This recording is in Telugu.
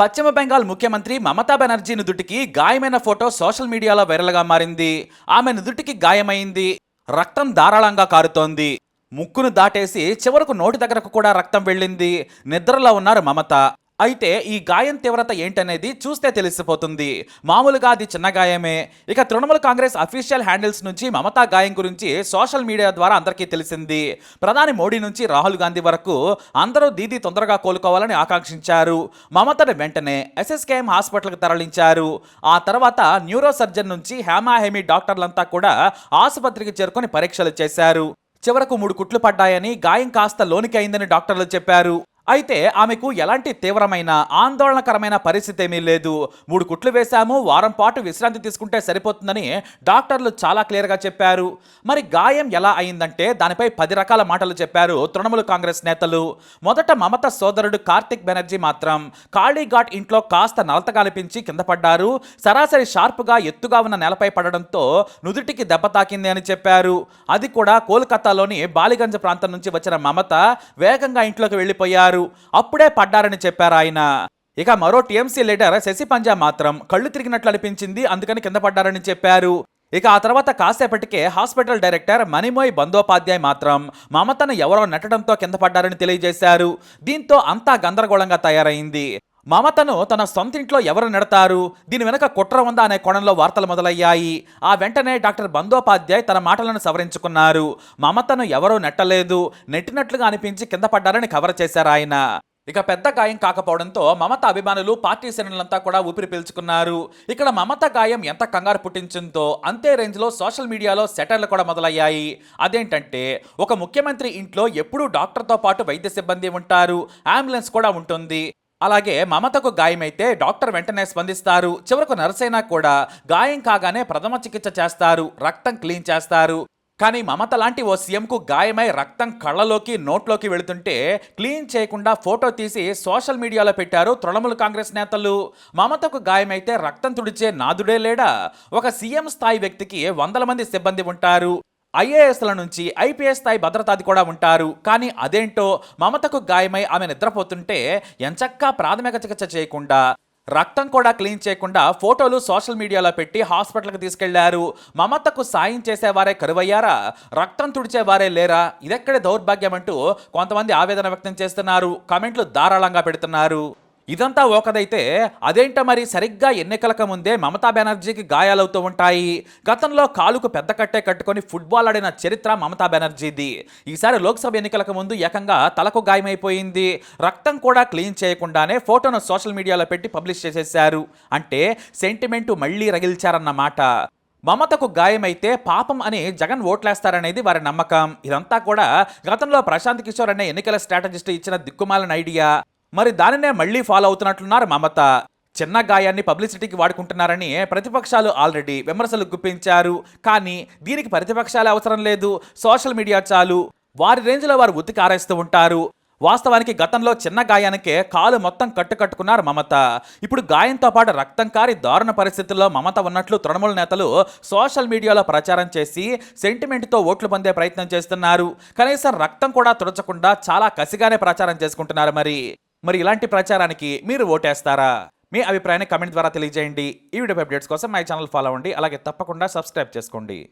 పశ్చిమ బెంగాల్ ముఖ్యమంత్రి మమతా బెనర్జీ నుదుటికి గాయమైన ఫోటో సోషల్ మీడియాలో వైరల్గా మారింది. ఆమె నుదుటికి గాయమైంది. రక్తం ధారాళంగా కారుతోంది. ముక్కును దాటేసి చివరకు నోటి దగ్గరకు కూడా రక్తం వెళ్ళింది. నిద్రలో ఉన్నారు మమత. అయితే ఈ గాయం తీవ్రత ఏంటనేది చూస్తే తెలిసిపోతుంది. మామూలుగా అది చిన్న గాయమే. ఇక తృణమూల్ కాంగ్రెస్ అఫీషియల్ హ్యాండిల్స్ నుంచి మమతా గాయం గురించి సోషల్ మీడియా ద్వారా అందరికీ తెలిసింది. ప్రధాని మోడీ నుంచి రాహుల్ గాంధీ వరకు అందరూ దీది తొందరగా కోలుకోవాలని ఆకాంక్షించారు. మమతను వెంటనే ఎస్ఎస్కేఎం హాస్పిటల్కి తరలించారు. ఆ తర్వాత న్యూరో సర్జన్ నుంచి హేమాహేమి డాక్టర్లంతా కూడా ఆసుపత్రికి చేరుకొని పరీక్షలు చేశారు. చివరకు మూడు కుట్లు పడ్డాయని గాయం కాస్త లోనికి అయిందని డాక్టర్లు చెప్పారు. అయితే ఆమెకు ఎలాంటి తీవ్రమైన ఆందోళనకరమైన పరిస్థితి ఏమీ లేదు. మూడు కుట్లు వేశాము వారం పాటు విశ్రాంతి తీసుకుంటే సరిపోతుందని డాక్టర్లు చాలా క్లియర్గా చెప్పారు. మరి గాయం ఎలా అయిందంటే దానిపై పది రకాల మాటలు చెప్పారు తృణమూల కాంగ్రెస్ నేతలు. మొదట మమత సోదరుడు కార్తిక్ బెనర్జీ మాత్రం కాళీఘాట్ ఇంట్లో కాస్త నలత కల్పించి కింద పడ్డారు. సరాసరి షార్ప్గా ఎత్తుగా ఉన్న నేలపై పడడంతో నుదుటికి దెబ్బ తాకింది అని చెప్పారు. అది కూడా కోల్కతాలోని బాలిగంజ్ ప్రాంతం నుంచి వచ్చిన మమత వేగంగా ఇంట్లోకి వెళ్ళిపోయారు. అప్పుడే పడ్డారని చెప్పారు ఆయన. ఇక మరో టీఎంసీ లీడర్ శశి పంజా మాత్రం కళ్ళు తిరిగినట్లు అనిపించింది అందుకని కింద పడ్డారని చెప్పారు. ఇక ఆ తర్వాత కాసేపటికే హాస్పిటల్ డైరెక్టర్ మణిమోయ్ బందోపాధ్యాయ్ మాత్రం మమతను ఎవరో నెట్టడంతో కింద పడ్డారని తెలియజేశారు. దీంతో అంతా గందరగోళంగా తయారైంది. మమతను తన సొంతింట్లో ఎవరు నెడతారు? దీని వెనక కుట్ర ఉందా అనే కోణంలో వార్తలు మొదలయ్యాయి. ఆ వెంటనే డాక్టర్ బందోపాధ్యాయ్ తన మాటలను సవరించుకున్నారు. మమతను ఎవరూ నెట్టలేదు. నెట్టినట్లుగా అనిపించి కింద పడ్డారని కవర్ చేశారు ఆయన. ఇక పెద్ద గాయం కాకపోవడంతో మమత అభిమానులు పార్టీ శ్రేణులంతా కూడా ఊపిరి పీల్చుకున్నారు. ఇక్కడ మమత గాయం ఎంత కంగారు పుట్టించిందో అంతే రేంజ్లో సోషల్ మీడియాలో సెటర్లు కూడా మొదలయ్యాయి. అదేంటంటే ఒక ముఖ్యమంత్రి ఇంట్లో ఎప్పుడూ డాక్టర్తో పాటు వైద్య సిబ్బంది ఉంటారు. అంబులెన్స్ కూడా ఉంటుంది. అలాగే మమతకు గాయమైతే డాక్టర్ వెంటనే స్పందిస్తారు. చివరకు నర్సైనా కూడా గాయం కాగానే ప్రథమ చికిత్స చేస్తారు. రక్తం క్లీన్ చేస్తారు. కానీ మమత లాంటి ఓ సీఎంకు గాయమై రక్తం కళ్ళలోకి నోట్లోకి వెళుతుంటే క్లీన్ చేయకుండా ఫోటో తీసి సోషల్ మీడియాలో పెట్టారు తృణమూల్ కాంగ్రెస్ నేతలు. మమతకు గాయమైతే రక్తం తుడిచే నాదుడే లేడా? ఒక సీఎం స్థాయి వ్యక్తికి వందల మంది సిబ్బంది ఉంటారు. ఐఏఎస్ల నుంచి ఐపీఎస్ స్థాయి భద్రతాది కూడా ఉంటారు. కానీ అదేంటో మమతకు గాయమై ఆమె నిద్రపోతుంటే ఎంచక్కా ప్రాథమిక చికిత్స చేయకుండా రక్తం కూడా క్లీన్ చేయకుండా ఫోటోలు సోషల్ మీడియాలో పెట్టి హాస్పిటల్కి తీసుకెళ్ళారు. మమతకు సాయం చేసేవారే కరువయ్యారా? రక్తం తుడిచేవారే లేరా? ఇదెక్కడే దౌర్భాగ్యం అంటూ కొంతమంది ఆవేదన వ్యక్తం చేస్తున్నారు. కమెంట్లు ధారాళంగా పెడుతున్నారు. ఇదంతా ఒకదైతే అదేంట మరి సరిగ్గా ఎన్నికలకు ముందే మమతా బెనర్జీకి గాయాలవుతూ ఉంటాయి. గతంలో కాలుకు పెద్ద కట్టే కట్టుకొని ఫుట్బాల్ ఆడిన చరిత్ర మమతా బెనర్జీది. ఈసారి లోక్సభ ఎన్నికలకు ముందు ఏకంగా తలకు గాయమైపోయింది. రక్తం కూడా క్లీన్ చేయకుండానే ఫోటోను సోషల్ మీడియాలో పెట్టి పబ్లిష్ చేసేశారు. అంటే సెంటిమెంటు మళ్ళీ రగిల్చారన్నమాట. మమతకు గాయమైతే పాపం అని జగన్ ఓట్లేస్తారనేది వారి నమ్మకం. ఇదంతా కూడా గతంలో ప్రశాంత్ కిషోర్ అనే ఎన్నికల స్ట్రాటజిస్ట్ ఇచ్చిన దిక్కుమాలిన ఐడియా. మరి దానినే మళ్ళీ ఫాలో అవుతున్నట్లున్నారు మమత. చిన్న గాయాన్ని పబ్లిసిటీకి వాడుకుంటున్నారని ప్రతిపక్షాలు ఆల్రెడీ విమర్శలు గుప్పించారు. కానీ దీనికి ప్రతిపక్షాలు అవసరం లేదు. సోషల్ మీడియా చాలు. వారి రేంజ్లో వారు ఉతికి ఆరేస్తూ ఉంటారు. వాస్తవానికి గతంలో చిన్న గాయానికే కాలు మొత్తం కట్టుకట్టుకున్నారు మమత. ఇప్పుడు గాయంతో పాటు రక్తం కారి దారుణ పరిస్థితుల్లో మమత ఉన్నట్లు తృణమూల నేతలు సోషల్ మీడియాలో ప్రచారం చేసి సెంటిమెంట్తో ఓట్లు పొందే ప్రయత్నం చేస్తున్నారు. కనీసం రక్తం కూడా తుడచకుండా చాలా కసిగానే ప్రచారం చేసుకుంటున్నారు మరి. మరి ఇలాంటి ప్రచారానికి మీరు ఓటేస్తారా? మీ అభిప్రాయాన్ని కమెంట్ ద్వారా తెలియజేయండి. ఈ వీడియో అప్డేట్స్ కోసం మై ఛానల్ ఫాలో అవ్వండి. అలాగే తప్పకుండా సబ్స్క్రైబ్ చేసుకోండి.